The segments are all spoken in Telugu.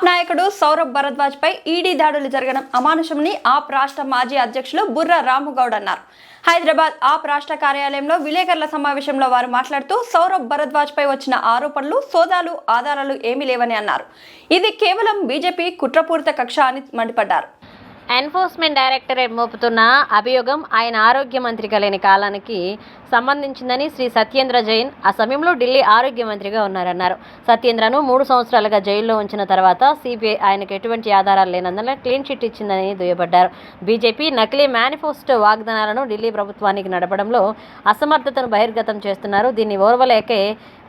ఆప్ నాయకుడు సౌరభ్ భరద్వాజ్ పై ఈడీ దాడులు జరగడం అమానుషమని ఆప్ రాష్ట్ర మాజీ అధ్యక్షులు బుర్ర రాముగౌడ్ అన్నారు. హైదరాబాద్ ఆప్ రాష్ట్ర కార్యాలయంలో విలేకరుల సమావేశంలో వారు మాట్లాడుతూ సౌరభ్ భరద్వాజ్ పై వచ్చిన ఆరోపణలు సోదాలు ఆధారాలు ఏమీ లేవని అన్నారు. ఇది కేవలం బీజేపీ కుట్రపూరిత కక్ష అని మండిపడ్డారు. ఎన్ఫోర్స్మెంట్ డైరెక్టరేట్ మోపుతున్న అభియోగం ఆయన ఆరోగ్య మంత్రిగా లేని కాలానికి సంబంధించిందని శ్రీ సత్యేంద్ర జైన్ ఆ సమయంలో ఢిల్లీ ఆరోగ్య మంత్రిగా ఉన్నారన్నారు. సత్యేంద్రను మూడు సంవత్సరాలుగా జైల్లో ఉంచిన తర్వాత సిబిఐ ఆయనకు ఎటువంటి ఆధారాలు లేనందున క్లీన్ చిట్ ఇచ్చిందని దుయ్యబడ్డారు. బీజేపీ నకిలీ మేనిఫెస్టో వాగ్దానాలను ఢిల్లీ ప్రభుత్వానికి నడపడంలో అసమర్థతను బహిర్గతం చేస్తున్నారు. దీన్ని ఓర్వలేకే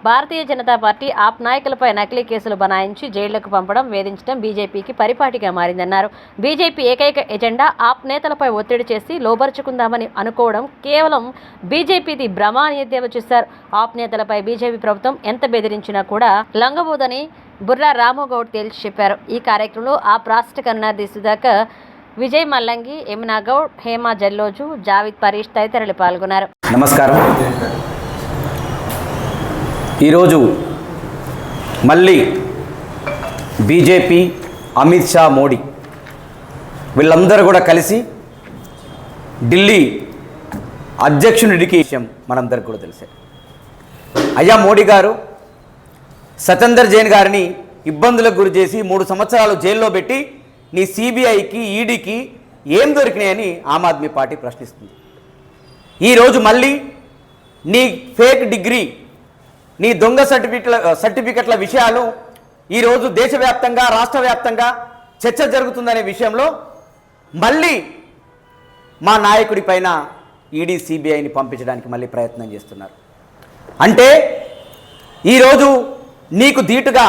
భారతీయ జనతా పార్టీ ఆప్ నాయకులపై నకిలీ కేసులు బనాయించి జైళ్ళకు పంపడం వేధించడం బీజేపీకి పరిపాటిగా మారిందన్నారు. బీజేపీ ఏకైక ఎజెండా ఆప్ నేతలపై ఒత్తిడి చేసి లోబరుచుకుందామని అనుకోవడం కేవలం బీజేపీది భ్రమ అని ఎద్దేవా చేశారు. ఆప్ నేతలపై బీజేపీ ప్రభుత్వం ఎంత బెదిరించినా కూడా లంగబోదని బుర్రా రామగౌడ్ తేల్చి చెప్పారు. ఈ కార్యక్రమంలో ఆప్ రాష్ట్ర కన్నార్ది సుధాకర్ విజయ్ మల్లంగి యమునా గౌడ్ హేమా జల్లోజు జావిద్ పరీష్ తదితరులు పాల్గొన్నారు. నమస్కారం. ఈరోజు మళ్ళీ బీజేపీ అమిత్ షా మోడీ వీళ్ళందరూ కూడా కలిసి ఢిల్లీ అధ్యక్షుడికి విషయం మనందరికి కూడా తెలిసే. అయ్యా మోడీ గారు సతేందర్ జైన్ గారిని ఇబ్బందులకు గురి చేసి మూడు సంవత్సరాలు జైల్లో పెట్టి నీ సిబిఐకి ఈడీకి ఏం దొరికినాయని ఆమ్ ఆద్మీ పార్టీ ప్రశ్నిస్తుంది. ఈరోజు మళ్ళీ నీ ఫేక్ డిగ్రీ నీ దొంగ సర్టిఫికెట్ల సర్టిఫికెట్ల విషయాలు ఈరోజు దేశవ్యాప్తంగా రాష్ట్ర వ్యాప్తంగా చర్చ జరుగుతుందనే విషయంలో మళ్ళీ మా నాయకుడి పైన ఈడీ సిబిఐని పంపించడానికి మళ్ళీ ప్రయత్నం చేస్తున్నారు. అంటే ఈరోజు నీకు ధీటుగా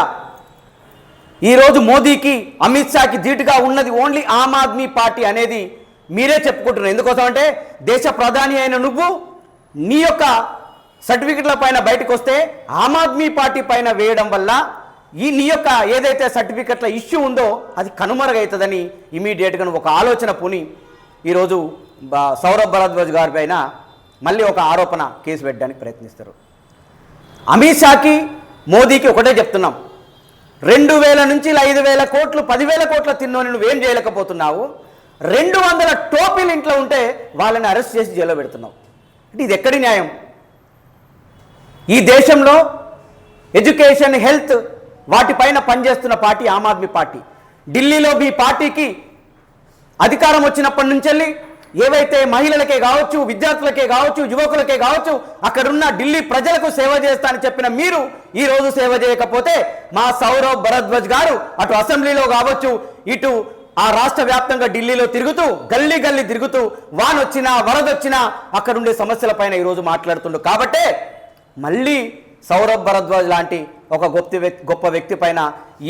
ఈరోజు మోదీకి అమిత్ షాకి ధీటుగా ఉన్నది ఓన్లీ ఆమ్ ఆద్మీ పార్టీ అనేది మీరే చెప్పుకుంటున్నారు. ఎందుకోసం అంటే దేశ ప్రధాని అయిన నువ్వు నీ యొక్క సర్టిఫికెట్ల పైన బయటకు వస్తే ఆమ్ ఆద్మీ పార్టీ పైన వేయడం వల్ల ఈ నీ యొక్క ఏదైతే సర్టిఫికెట్ల ఇష్యూ ఉందో అది కనుమరుగవుతుందని ఇమీడియట్గా ఒక ఆలోచన పుని ఈరోజు సౌరభ్ భరద్వాజ్ గారి పైన మళ్ళీ ఒక ఆరోపణ కేసు పెట్టడానికి ప్రయత్నిస్తారు. అమిత్ షాకి మోదీకి ఒకటే చెప్తున్నాం. రెండు వేల నుంచి ఐదు వేల కోట్లు పదివేల కోట్ల తిన్నోని నువ్వేం చేయలేకపోతున్నావు? రెండు వందల టోపీలు ఇంట్లో ఉంటే వాళ్ళని అరెస్ట్ చేసి జైల్లో పెడుతున్నావు. అంటే ఇది ఎక్కడి న్యాయం? ఈ దేశంలో ఎడ్యుకేషన్ హెల్త్ వాటిపైన పనిచేస్తున్న పార్టీ ఆమ్ ఆద్మీ పార్టీ. ఢిల్లీలో మీ పార్టీకి అధికారం వచ్చినప్పటి నుంచి ఏవైతే మహిళలకే కావచ్చు విద్యార్థులకే కావచ్చు యువకులకే కావచ్చు అక్కడున్న ఢిల్లీ ప్రజలకు సేవ చేస్తా అని చెప్పిన మీరు ఈ రోజు సేవ చేయకపోతే మా సౌరవ్ భరద్వాజ్ గారు అటు అసెంబ్లీలో కావచ్చు ఇటు ఆ రాష్ట్ర వ్యాప్తంగా ఢిల్లీలో తిరుగుతూ గల్లీ గల్లీ తిరుగుతూ వానొచ్చినా వరదొచ్చినా అక్కడుండే సమస్యలపైన ఈరోజు మాట్లాడుతుండు. కాబట్టే మళ్ళీ సౌరభ్ భరద్వాజ్ లాంటి ఒక గొప్ప వ్యక్తి గొప్ప వ్యక్తి పైన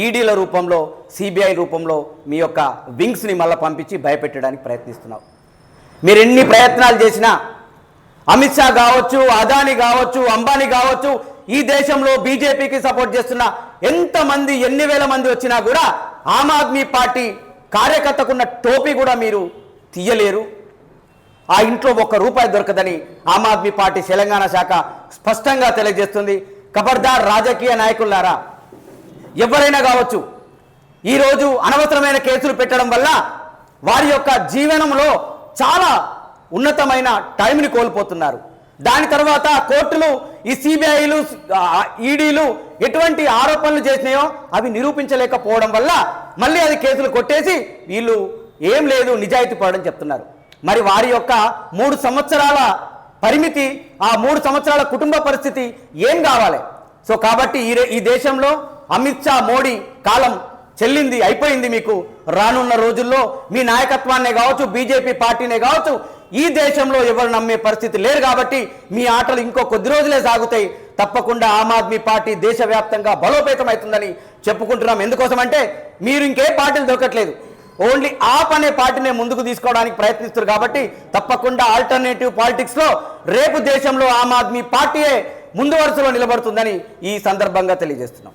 ఈడీల రూపంలో సిబిఐ రూపంలో మీ యొక్క వింగ్స్ని మళ్ళీ పంపించి భయపెట్టడానికి ప్రయత్నిస్తున్నావు. మీరు ఎన్ని ప్రయత్నాలు చేసినా అమిత్ షా కావచ్చు అదాని కావచ్చు అంబానీ కావచ్చు ఈ దేశంలో బీజేపీకి సపోర్ట్ చేస్తున్న ఎంతమంది ఎన్ని వేల మంది వచ్చినా కూడా ఆమ్ ఆద్మీ పార్టీ కార్యకర్తకున్న టోపీ కూడా మీరు తీయలేరు. ఆ ఇంట్లో ఒక్క రూపాయి దొరకదని ఆమ్ ఆద్మీ పార్టీ తెలంగాణ శాఖ స్పష్టంగా తెలియజేస్తుంది. ఖబర్దార్ రాజకీయ నాయకులారా ఎవరైనా కావచ్చు ఈరోజు అనవసరమైన కేసులు పెట్టడం వల్ల వారి యొక్క జీవనంలో చాలా ఉన్నతమైన టైంని కోల్పోతున్నారు. దాని తర్వాత కోర్టులు ఈ సిబిఐలు ఈడీలు ఎటువంటి ఆరోపణలు చేసినాయో అవి నిరూపించలేకపోవడం వల్ల మళ్ళీ అది కేసులు కొట్టేసి వీళ్ళు ఏం లేదు నిజాయితీ పడడం చెప్తున్నారు. మరి వారి యొక్క మూడు సంవత్సరాల పరిమితి ఆ మూడు సంవత్సరాల కుటుంబ పరిస్థితి ఏం కావాలి? సో కాబట్టి ఈ ఈ దేశంలో అమిత్ షా మోడీ కాలం చెల్లింది అయిపోయింది మీకు రానున్న రోజుల్లో. మీ నాయకత్వాన్నే కావచ్చు బీజేపీ పార్టీనే కావచ్చు ఈ దేశంలో ఎవరు నమ్మే పరిస్థితి లేరు కాబట్టి మీ ఆటలు ఇంకో కొద్ది రోజులే సాగుతాయి. తప్పకుండా ఆమ్ ఆద్మీ పార్టీ దేశవ్యాప్తంగా బలోపేతం అవుతుందని చెప్పుకుంటున్నాం. ఎందుకోసమంటే మీరు ఇంకే పార్టీలు దొరకట్లేదు. ఓన్లీ ఆప్ అనే పార్టీనే ముందుకు తీసుకోవడానికి ప్రయత్నిస్తారు కాబట్టి తప్పకుండా ఆల్టర్నేటివ్ పాలిటిక్స్లో రేపు దేశంలో ఆమ్ ఆద్మీ పార్టీయే ముందు వరుసలో నిలబడుతుందని ఈ సందర్భంగా తెలియజేస్తున్నాం.